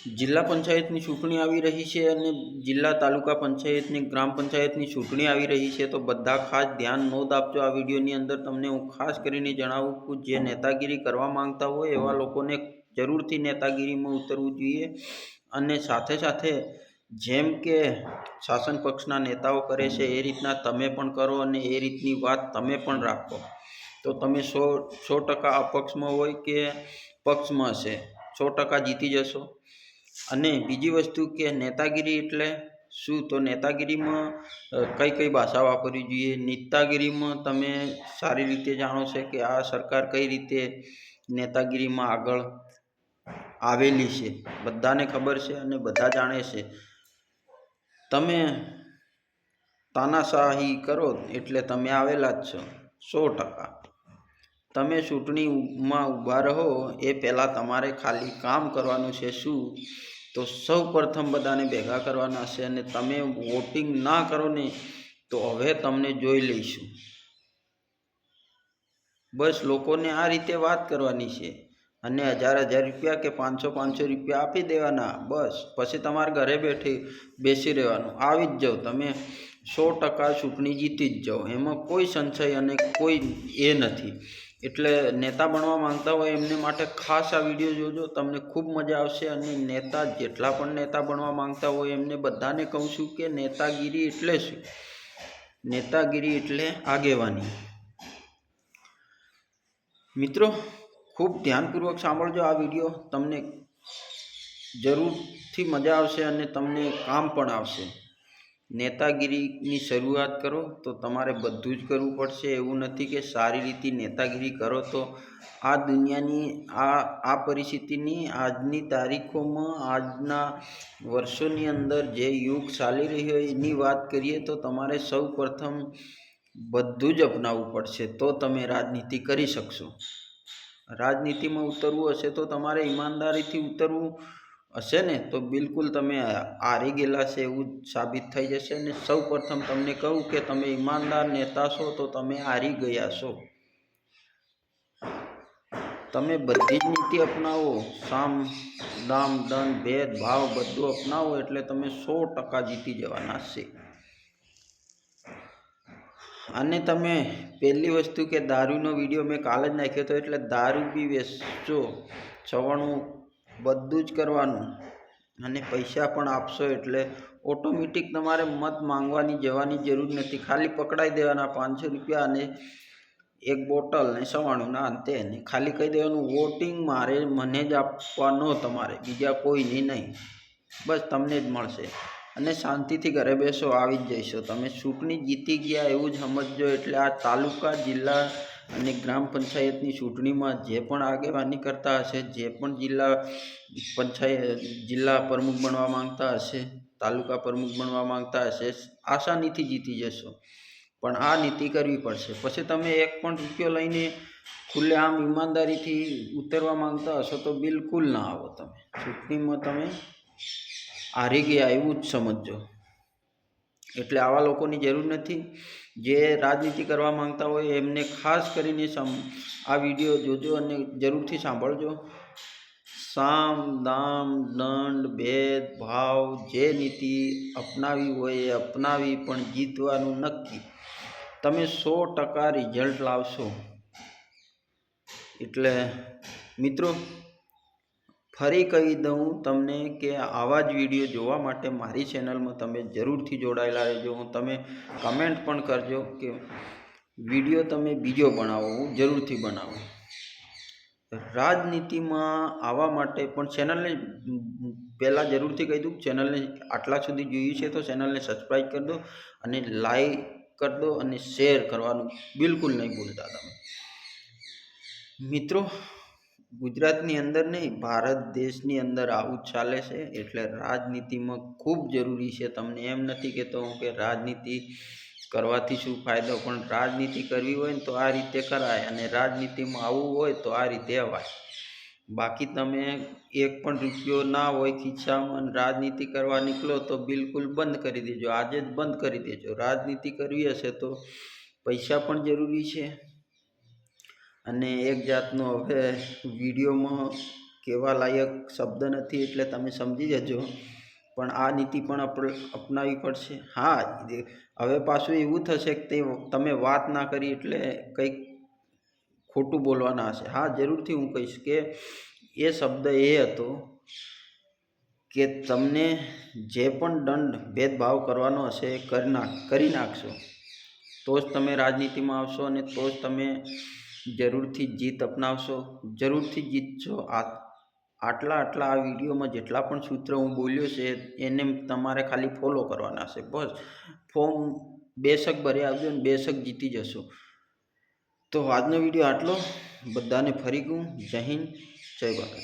જિલ્લા પંચાયતની ચૂંટણી આવી રહી છે અને જિલ્લા તાલુકા પંચાયતની ગ્રામ પંચાયતની ચૂંટણી આવી રહી છે, તો બધા ખાસ ધ્યાન નોંધ આપજો આ વિડીયોની અંદર. તમને હું ખાસ કરીને જણાવું છું, જે નેતાગીરી કરવા માંગતા હોય એવા લોકોને જરૂરથી નેતાગીરીમાં ઉતરવું જોઈએ અને સાથે સાથે જેમ કે શાસન પક્ષના નેતાઓ કરે છે, એ રીતના તમે પણ કરો અને એ રીતની વાત તમે પણ રાખો. તો તમે સો સો ટકા અપક્ષમાં હોય કે પક્ષમાં હશે? સો ટકા જીતી જશો? અને બીજી વસ્તુ કે નેતાગીરી એટલે શું? તો નેતાગીરીમાં કઈ કઈ ભાષા વાપરવી જોઈએ? નેતાગીરીમાં તમે સારી રીતે જાણો છો કે આ સરકાર કઈ રીતે નેતાગીરીમાં આગળ આવેલી છે? બધાને ખબર છે અને બધા જાણે છે. તમે તાનાશાહી કરો એટલે તમે આવેલા જ છો, સો ટકા. તમે ચૂંટણીમાં ઊભા રહો એ પહેલાં તમારે ખાલી કામ કરવાનું છે શું? તો સૌ પ્રથમ બધાને ભેગા કરવાના છે અને તમે વોટિંગ ના કરો ને તો હવે તમને જોઈ લઈશું. બસ લોકોને આ રીતે વાત કરવાની છે અને હજાર હજાર રૂપિયા કે પાંચસો પાંચસો રૂપિયા આપી દેવાના, બસ. પછી તમારે ઘરે બેઠી બેસી રહેવાનું. આવી જ જાઓ તમે. સો ટકા ચૂંટણી જીતી જ જાઓ. એમાં કોઈ સંશય અને કોઈ એ નથી. એટલે નેતા બનવા માંગતા હોય એમને માટે ખાસ આ વીડિયો જોજો, તમને ખૂબ મજા આવશે અને નેતા જેટલા પણ નેતા બનવા માંગતા હોય એમને બધાને કહું છું કે નેતાગીરી એટલે શું? નેતાગીરી એટલે આગેવાની. મિત્રો, ખૂબ ધ્યાનપૂર્વક સાંભળજો આ વીડિયો, તમને જરૂરથી મજા આવશે અને તમને કામ પણ આવશે. નેતાગીરીની શરૂઆત કરો તો તમારે બધું જ કરવું પડશે. એવું નથી કે સારી રીતે નેતાગીરી કરો તો આ દુનિયાની, આ આ પરિસ્થિતિની આજની તારીખોમાં, આજના વર્ષોની અંદર જે યુગ ચાલી રહ્યો હોય એની વાત કરીએ તો તમારે સૌ પ્રથમ બધું જ અપનાવવું પડશે તો તમે રાજનીતિ કરી શકશો. રાજનીતિમાં ઉતરવું હશે તો તમારે ઈમાનદારીથી ઉતરવું હશે ને, તો બિલકુલ તમે હારી ગયેલા છે એવું સાબિત થઈ જશે અને સૌ પ્રથમ તમને કહું કે તમે ઈમાનદાર નેતા છો તો તમે હારી ગયા છો. તમે બધી જ નીતિ અપનાવો, સામ, દામ દંડ ભેદ, ભાવ બધું અપનાવો એટલે તમે સો ટકા જીતી જવાના છે. અને તમે પહેલી વસ્તુ કે દારૂનો વીડિયો મેં કાલે જ નાખ્યો હતો એટલે દારૂ બી વેચજો. ચવાણું બધું જ કરવાનું. અને પૈસા પણ આપશો એટલે ઓટોમેટિક તમારે મત માંગવાની, જવાની જરૂર નથી. ખાલી પકડાઈ દેવાના પાંચસો રૂપિયા અને એક બોટલ ને સવાણું ના અંતે ને ખાલી કહી દેવાનું, વોટિંગ મારે, મને જ આપવાનો તમારે, બીજા કોઈને નહીં. બસ તમને જ મળશે. અને શાંતિથી ઘરે બેસો, આવી જ જઈશો. તમે ચૂંટણી જીતી ગયા એવું જ સમજજો, એટલે આ તાલુકા, જિલ્લા અને ગ્રામ પંચાયતની ચૂંટણીમાં જે પણ આગેવાની કરતા હશે, જે પણ જિલ્લા પંચાયત, જિલ્લા પ્રમુખ બનવા માંગતા હશે, તાલુકા પ્રમુખ બનવા માંગતા હશે આસાનીથી જીતી જશો. પણ આ નીતિ કરવી પડશે. પછી તમે એક પણ રૂપિયો લઈને ખુલ્લેઆમ ઈમાનદારીથી ઉતરવા માંગતા હશો તો બિલકુલ ના આવો તમે. ચૂંટણીમાં તમે હારી ગયા એવું જ સમજજો. એટલે આવા લોકોની જરૂર નથી. જે રાજનીતિ કરવા માંગતા હોય એમને ખાસ કરીને સમ, આ વીડિયો જોજો અને જરૂરથી સાંભળજો. સામ, દામ, દંડ, ભેદ, ભાવ જે નીતિ અપનાવી હોય એ અપનાવી પણ જીતવાનું નક્કી. તમે સો ટકા રિઝલ્ટ લાવશો. એટલે મિત્રો ફરી કહી દઉં તમને કે આવા જ વીડિયો જોવા માટે મારી ચેનલમાં તમે જરૂરથી જોડાયેલા રહેજો. હું તમે કમેન્ટ પણ કરજો કે વીડિયો તમે બીજો બનાવો, હું જરૂરથી બનાવો. રાજનીતિમાં આવવા માટે પણ ચેનલને પહેલાં જરૂરથી કહી દઉં, ચેનલને આટલા સુધી જોયું છે તો ચેનલને સબસ્ક્રાઈબ કરી દો અને લાઈક કરી દો અને શેર કરવાનું બિલકુલ નહીં ભૂલતા તમે. મિત્રો ગુજરાતની અંદર નહીં, ભારત દેશની અંદર આવું જ ચાલે છે. એટલે રાજનીતિમાં ખૂબ જરૂરી છે. તમને એમ નથી કહેતો હું કે રાજનીતિ કરવાથી શું ફાયદો, પણ રાજનીતિ કરવી હોય ને તો આ રીતે કરાય અને રાજનીતિમાં આવવું હોય તો આ રીતે અવાય. બાકી તમે એક પણ રૂપિયો ના હોય ખિસ્સામાં રાજનીતિ કરવા નીકળો તો બિલકુલ બંધ કરી દેજો. આજે જ બંધ કરી દેજો. રાજનીતિ કરવી હશે તો પૈસા પણ જરૂરી છે. અને એક જાતનો હવે વિડીયોમાં કહેવા લાયક શબ્દ નથી એટલે તમે સમજી જજો. પણ આ નીતિ પણ અપનાવી પડશે. હા હવે પાછું એવું થશે કે તે તમે વાત ના કરી એટલે કંઈક ખોટું બોલવાના હશે. હા, જરૂરથી હું કહીશ કે એ શબ્દ એ હતો કે તમને જે પણ દંડ, ભેદભાવ કરવાનો હશે એ કરી નાખ કરી નાખશો. તો જ તમે રાજનીતિમાં આવશો અને તો જ તમે જરૂરથી જીત અપનાવશો, જરૂરથી જીતશો આ, આટલા આટલા આ વિડીયોમાં જેટલા પણ સૂત્ર હું બોલ્યો છે, એને તમારે ખાલી ફોલો કરવાના છે. બસ ફોર્મ બેશક ભરી આવજો અને બેશક જીતી જશો. તો આજનો વીડિયો આટલો. બધાને ફરી ગયું જય હિન્દ, જય ભારત.